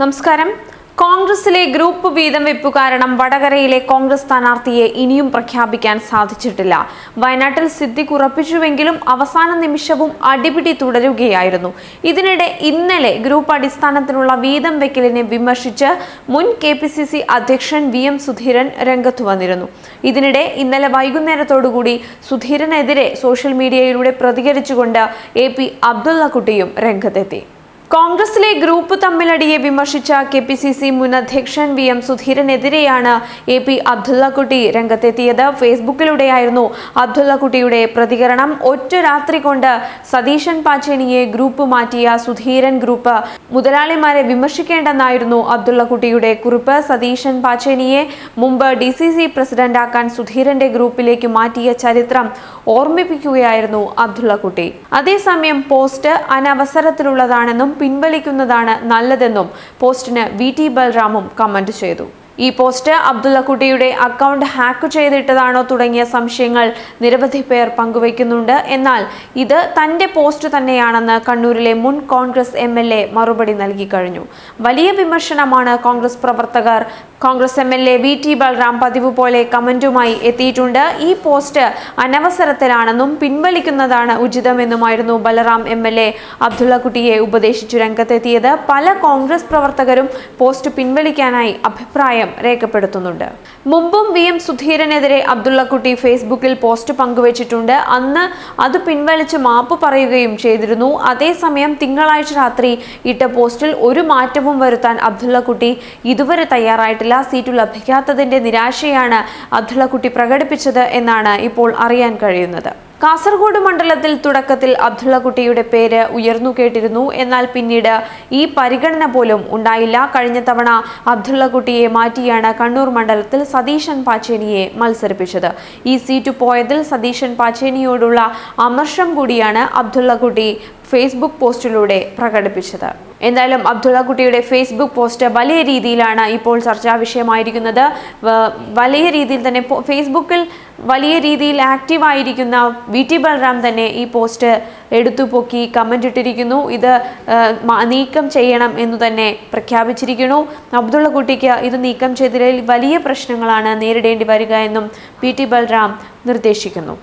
നമസ്കാരം. കോൺഗ്രസിലെ ഗ്രൂപ്പ് വീതം വെപ്പ് കാരണം വടകരയിലെ കോൺഗ്രസ് സ്ഥാനാർത്ഥിയെ ഇനിയും പ്രഖ്യാപിക്കാൻ സാധിച്ചിട്ടില്ല. വയനാട്ടിൽ സിദ്ദിഖ് ഉറപ്പിച്ചുവെങ്കിലും അവസാന നിമിഷവും അടിപിടി തുടരുകയായിരുന്നു. ഇതിനിടെ ഇന്നലെ ഗ്രൂപ്പ് അടിസ്ഥാനത്തിലുള്ള വീതം വെക്കലിനെ വിമർശിച്ച് മുൻ കെ അധ്യക്ഷൻ വി സുധീരൻ രംഗത്തു വന്നിരുന്നു. ഇതിനിടെ ഇന്നലെ വൈകുന്നേരത്തോടുകൂടി സുധീരനെതിരെ സോഷ്യൽ മീഡിയയിലൂടെ പ്രതികരിച്ചുകൊണ്ട് എ പി അബ്ദുള്ളക്കുട്ടിയും രംഗത്തെത്തി. കോൺഗ്രസിലെ ഗ്രൂപ്പ് തമ്മിലടിയെ വിമർശിച്ച കെ പി സി സി മുൻ അധ്യക്ഷൻ വി എം സുധീരനെതിരെയാണ് എ പി അബ്ദുള്ളക്കുട്ടി രംഗത്തെത്തിയത്. ഫേസ്ബുക്കിലൂടെയായിരുന്നു അബ്ദുള്ളക്കുട്ടിയുടെ പ്രതികരണം. ഒറ്റ രാത്രി കൊണ്ട് സതീശൻ പാച്ചേനിയെ ഗ്രൂപ്പ് മാറ്റിയ സുധീരൻ ഗ്രൂപ്പ്. മുതലാളിമാരെ വിമർശിക്കേണ്ടെന്നായിരുന്നു അബ്ദുള്ളക്കുട്ടിയുടെ കുറിപ്പ്. സതീശൻ പാച്ചേനിയെ മുമ്പ് ഡി സി സി പ്രസിഡന്റാക്കാൻ സുധീരന്റെ ഗ്രൂപ്പിലേക്ക് മാറ്റിയ ചരിത്രം ഓർമ്മിപ്പിക്കുകയായിരുന്നു അബ്ദുള്ളക്കുട്ടി. അതേസമയം പോസ്റ്റ് അനവസരത്തിലുള്ളതാണെന്നും പിൻവലിക്കുന്നതാണ് നല്ലതെന്നും പോസ്റ്റിന് വി ടി ബൽറാമും കമന്റ് ചെയ്തു ഈ പോസ്റ്റ് അബ്ദുള്ളക്കുട്ടിയുടെ അക്കൗണ്ട് ഹാക്ക് ചെയ്തിട്ടതാണോ തുടങ്ങിയ സംശയങ്ങൾ നിരവധി പേർ പങ്കുവയ്ക്കുന്നുണ്ട്. എന്നാൽ ഇത് തന്റെ പോസ്റ്റ് തന്നെയാണെന്ന് കണ്ണൂരിലെ മുൻ കോൺഗ്രസ് എം എൽ എ മറുപടി നൽകി കഴിഞ്ഞു. വലിയ വിമർശനമാണ് കോൺഗ്രസ് പ്രവർത്തകർ. Congress M L A V T Balram പതിവ് പോലെ കമന്റുമായി എത്തിയിട്ടുണ്ട്. ഈ പോസ്റ്റ് അനവസരത്തിലാണെന്നും പിൻവലിക്കുന്നതാണ് ഉചിതമെന്നുമായിരുന്നു ബലറാം എം എൽ എ അബ്ദുള്ളക്കുട്ടിയെ ഉപദേശിച്ചു രംഗത്തെത്തിയത്. പല കോൺഗ്രസ് പ്രവർത്തകരും പോസ്റ്റ് പിൻവലിക്കാനായി അഭിപ്രായം രേഖപ്പെടുത്തുന്നുണ്ട്. മുമ്പും വി എം സുധീരനെതിരെ അബ്ദുള്ളക്കുട്ടി ഫേസ്ബുക്കിൽ പോസ്റ്റ് പങ്കുവച്ചിട്ടുണ്ട്. അന്ന് അത് പിൻവലിച്ച് മാപ്പ് പറയുകയും ചെയ്തിരുന്നു. അതേസമയം തിങ്കളാഴ്ച രാത്രി ഇട്ട പോസ്റ്റിൽ ഒരു മാറ്റവും വരുത്താൻ അബ്ദുള്ളക്കുട്ടി ഇതുവരെ തയ്യാറായിട്ടില്ല. സീറ്റ് ലഭിക്കാത്തതിന്റെ നിരാശയാണ് അബ്ദുള്ളക്കുട്ടി പ്രകടിപ്പിച്ചത് എന്നാണ് ഇപ്പോൾ അറിയാൻ കഴിയുന്നത്. കാസർഗോഡ് മണ്ഡലത്തിൽ തുടക്കത്തിൽ അബ്ദുള്ളക്കുട്ടിയുടെ പേര് ഉയർന്നു കേട്ടിരുന്നു. എന്നാൽ പിന്നീട് ഈ പരിഗണന പോലും ഉണ്ടായില്ല. കഴിഞ്ഞ തവണ അബ്ദുള്ളക്കുട്ടിയെ മാറ്റിയാണ് കണ്ണൂർ മണ്ഡലത്തിൽ സതീശൻ പാച്ചേനിയെ മത്സരിപ്പിച്ചത്. ഈ സീറ്റ് പോയതിൽ സതീശൻ പാച്ചേനിയോടുള്ള അമർഷം കൂടിയാണ് അബ്ദുള്ളക്കുട്ടി ഫേസ്ബുക്ക് പോസ്റ്റിലൂടെ പ്രകടിപ്പിച്ചത്. എന്തായാലും അബ്ദുള്ള കുട്ടിയുടെ ഫേസ്ബുക്ക് പോസ്റ്റ് വലിയ രീതിയിലാണ് ഇപ്പോൾ ചർച്ചാ വിഷയമായിരിക്കുന്നത്. വലിയ രീതിയിൽ തന്നെ ഫേസ്ബുക്കിൽ വലിയ രീതിയിൽ ആക്റ്റീവായിരിക്കുന്ന വി ടി ബൽറാം തന്നെ ഈ പോസ്റ്റ് എടുത്തു പൊക്കി കമന്റ് ഇട്ടിരിക്കുന്നു. ഇത് നീക്കം ചെയ്യണം എന്ന് തന്നെ പ്രഖ്യാപിച്ചിരിക്കുന്നു. അബ്ദുള്ള അബ്ദുള്ളക്കുട്ടിക്ക് ഇത് നീക്കം ചെയ്തതിൽ വലിയ പ്രശ്നങ്ങളാണ് നേരിടേണ്ടി വരിക എന്നും വി ടി ബൽറാം നിർദ്ദേശിക്കുന്നു.